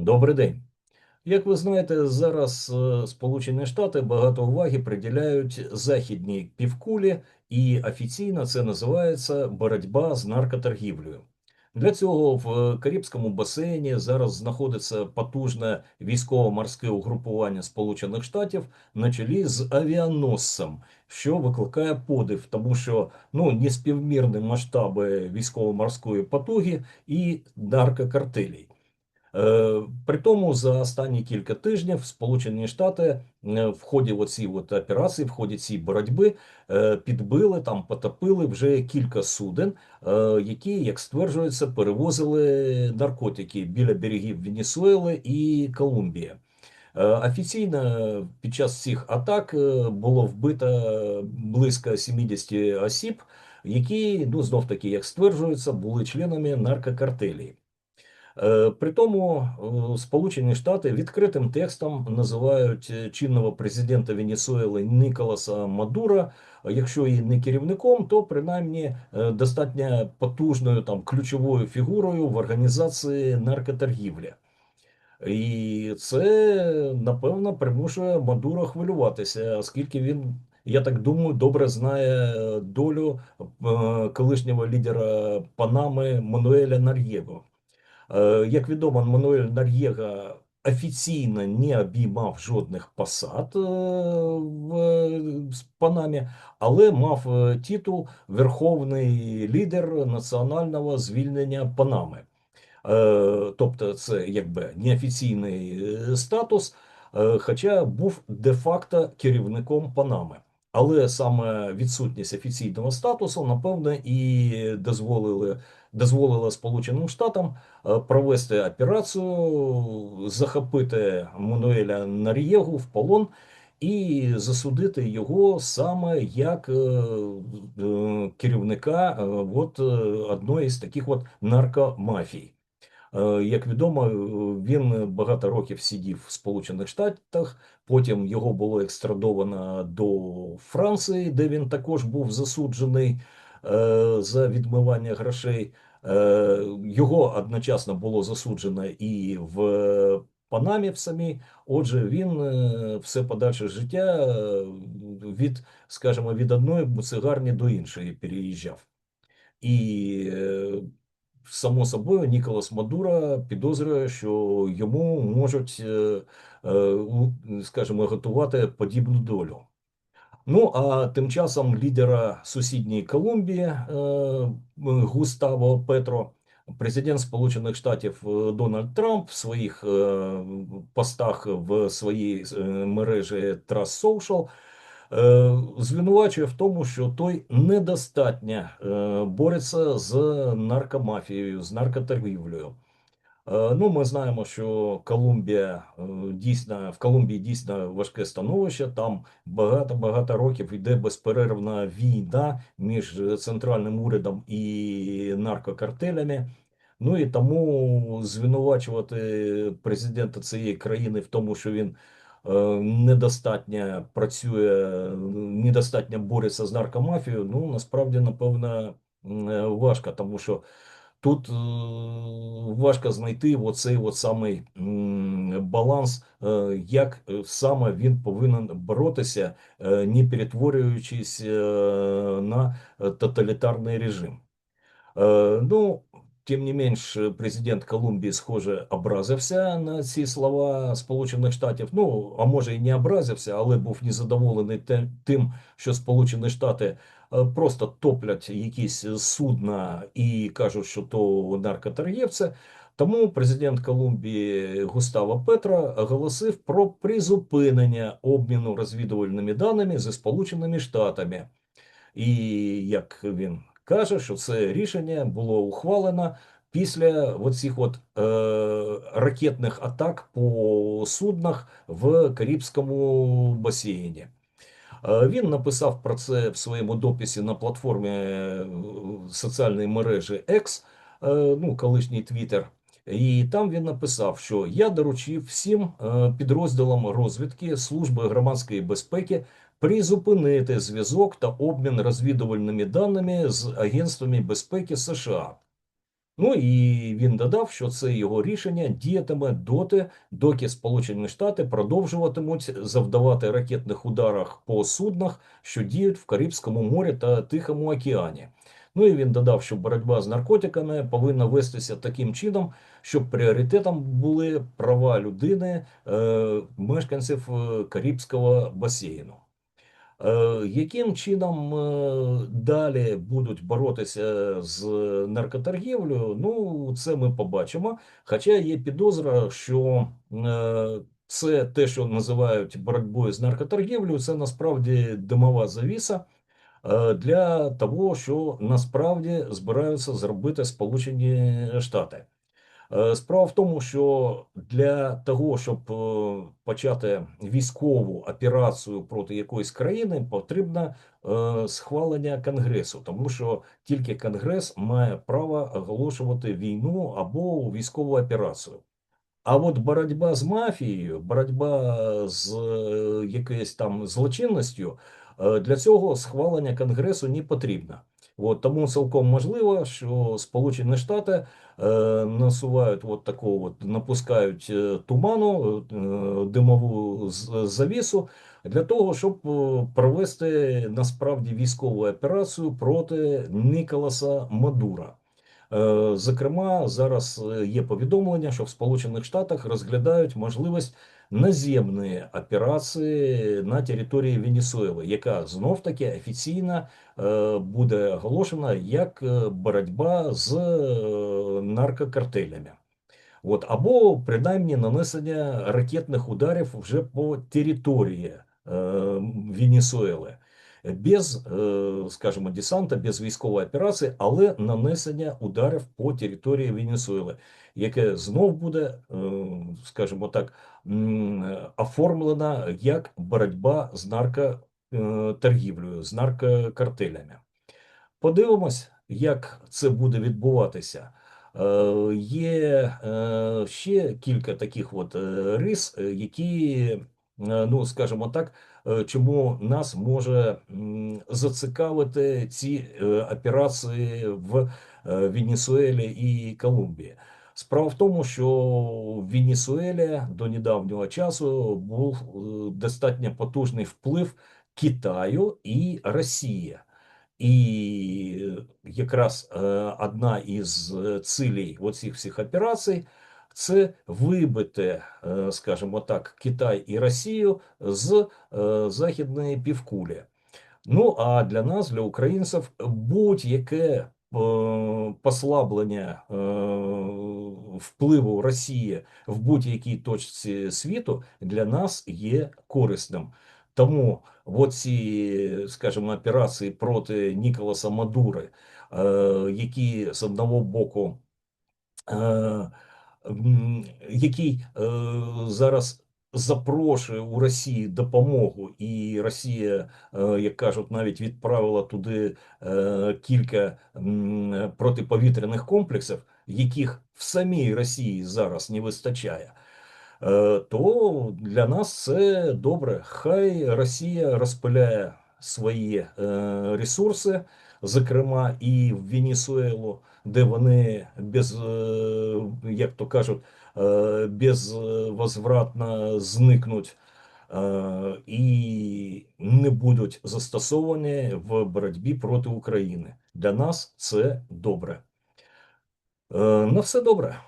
Добрий день. Як ви знаєте, зараз е, Сполучені Штати багато уваги приділяють західній півкулі, і офіційно це називається боротьба з наркоторгівлею. Для цього в Карибському басейні зараз знаходиться потужне військово-морське угрупування Сполучених Штатів на чолі з авіаносцем, що викликає подив, тому що ну неспівмірні масштаби військово-морської потуги і наркокартелей. Е, При тому за останні кілька тижнів Сполучені Штати е, в ході оці от операції, в ході цієї боротьби е, підбили там, потопили вже кілька суден, які, як стверджується, перевозили наркотики біля берегів Венесуели і Колумбії. Офіційно під час цих атак було вбито близько 70 осіб, які ну знов таки, як стверджується, були членами наркокартелів. Е, при тому е, Сполучені Штати відкритим текстом називають е, чинного президента Венесуели Ніколаса Мадура, якщо і не керівником, то принаймні достатньо потужною там ключовою фігурою в організації наркоторгівлі. І це напевно примушує Мадуро хвилюватися, оскільки він, я так думаю, добре знає долю колишнього лідера Панами Мануеля Нар'єго. Е, як відомо, Мануель Нар'єга офіційно не обіймав жодних посад е, в Панамі, але мав е, титул Верховний лідер національного звільнення Панами. Тобто, це якби неофіційний статус, хоча був де-факто керівником Панами. Але саме відсутність офіційного статусу, напевно, і дозволили дозволила Сполученим Штатам е, провести операцію, захопити Мануеля Нар'єгу в полон і засудити його саме як е, е, керівника от одної з таких от наркомафій. Як відомо, він багато років сидів в Сполучених Штатах. Потім його було екстрадовано до Франції, де він також був засуджений за відмивання грошей. Е, його одночасно було засуджено і в Панамі в самій. Отже, він е, все подальше життя е, від, скажімо, від одної буцегарні до іншої переїжджав. І само собою Ніколас Мадура підозрює, що йому можуть, скажімо, готувати подібну долю. Ну а тим часом лідера сусідньої Колумбії е, Густаво Петро, президент Сполучених Штатів е, Дональд Трамп в своїх е, постах в своїй мережі Trust Social звинувачує в тому, що той недостатньо бореться з наркомафією, з наркоторгівлею. Е, ну, ми знаємо, що Колумбія е, дійсно в Колумбії дійсно важке становище. Там багато багато років йде безперервна війна між центральним урядом і наркокартелями. Ну і тому звинувачувати президента цієї країни в тому, що він е, недостатньо працює, недостатньо бореться з наркомафією. Ну насправді напевно важко, тому що. Тут е, важко знайти оцей самий баланс, е, як е, саме він повинен боротися, не перетворюючись на тоталітарний режим. Ну, тим не менш, президент Колумбії, схоже, образився на ці слова Сполучених Штатів. Ну а може і не образився, але був незадоволений тим, що Сполучені Штати Е, просто топлять якісь судна і кажуть, що то наркоторгівці. Тому президент Колумбії Густаво Петро оголосив про призупинення обміну розвідувальними даними зі Сполученими Штатами. І як він каже, що це рішення було ухвалено після оцих от е, ракетних атак по суднах в Карибському басейні. Е, він написав про це в своєму дописі на платформі е, соціальної мережі X, е, ну, колишній Twitter. І там він написав, що я доручив всім підрозділам розвідки служби громадської безпеки призупинити зв'язок та обмін розвідувальними даними з агентствами безпеки США. Ну і він додав, що це його рішення діятиме доти, доки Сполучені Штати продовжуватимуть завдавати ракетних ударах по суднах, що діють в Карибському морі та Тихому океані. Ну і він додав, що боротьба з наркотиками повинна вестися таким чином, щоб пріоритетом були права людини, е, мешканців е, Карибського басейну. Е, Яким чином е, далі будуть боротися з наркоторгівлею? Ну, це ми побачимо. Хоча є підозра, що е, це те, що називають боротьбою з наркоторгівлею, це насправді димова завіса для того, що насправді збираються зробити Сполучені Штати. Е, Справа в тому, що для того, щоб е, почати військову операцію проти якоїсь країни, потрібно е, схвалення Конгресу, тому що тільки Конгрес має право оголошувати війну або військову операцію. А от боротьба з мафією, боротьба з якоюсь там злочинністю, для цього схвалення Конгресу не потрібно. От, тому цілком можливо, що Сполучені Штати е, насувають от такого, от, напускають е, туману, е, димову завісу для того, щоб е, провести насправді військову операцію проти Ніколаса Мадура. Е, Зокрема, зараз е, є повідомлення, що в Сполучених Штатах розглядають можливість наземної операції на території Венесуели, яка знов таки офіційно е, буде оголошена як боротьба з наркокартелями. От, або принаймні нанесення ракетних ударів вже по території е, Венесуели. Без, е, скажімо, десанта, без військової операції, але нанесення ударів по території Венесуели, яке знов буде, е, скажімо так, оформлено як боротьба з наркоторгівлею, з наркокартелями. Подивимось, як це буде відбуватися. Е, Є е, ще кілька таких от е, рис, е, які, е, ну скажімо так, е, чому нас може зацікавити ці е, операції в е, Венесуелі і Колумбії. Справа в тому, що в Венесуелі до недавнього часу був е, достатньо потужний вплив Китаю і Росії. І якраз е, одна із е, цілей оцих всіх операцій це вибити, е, скажімо так, Китай і Росію з е, західної півкулі. Ну а для нас, для українців, будь-яке е, послаблення впливу Росії в будь-якій точці світу для нас є корисним. Тому оці, скажімо, операції проти Ніколаса Мадури, які з одного боку, який е, зараз запрошує у Росії допомогу, і Росія, е, як кажуть, навіть відправила туди е, кілька протиповітряних комплексів, яких в самій Росії зараз не вистачає. То для нас це добре. Хай Росія розпиляє свої ресурси, зокрема і в Венесуелу, де вони без, е, як то кажуть, е, безвозвратно зникнуть е, і не будуть застосовані в боротьбі проти України. Для нас це добре. На все добре.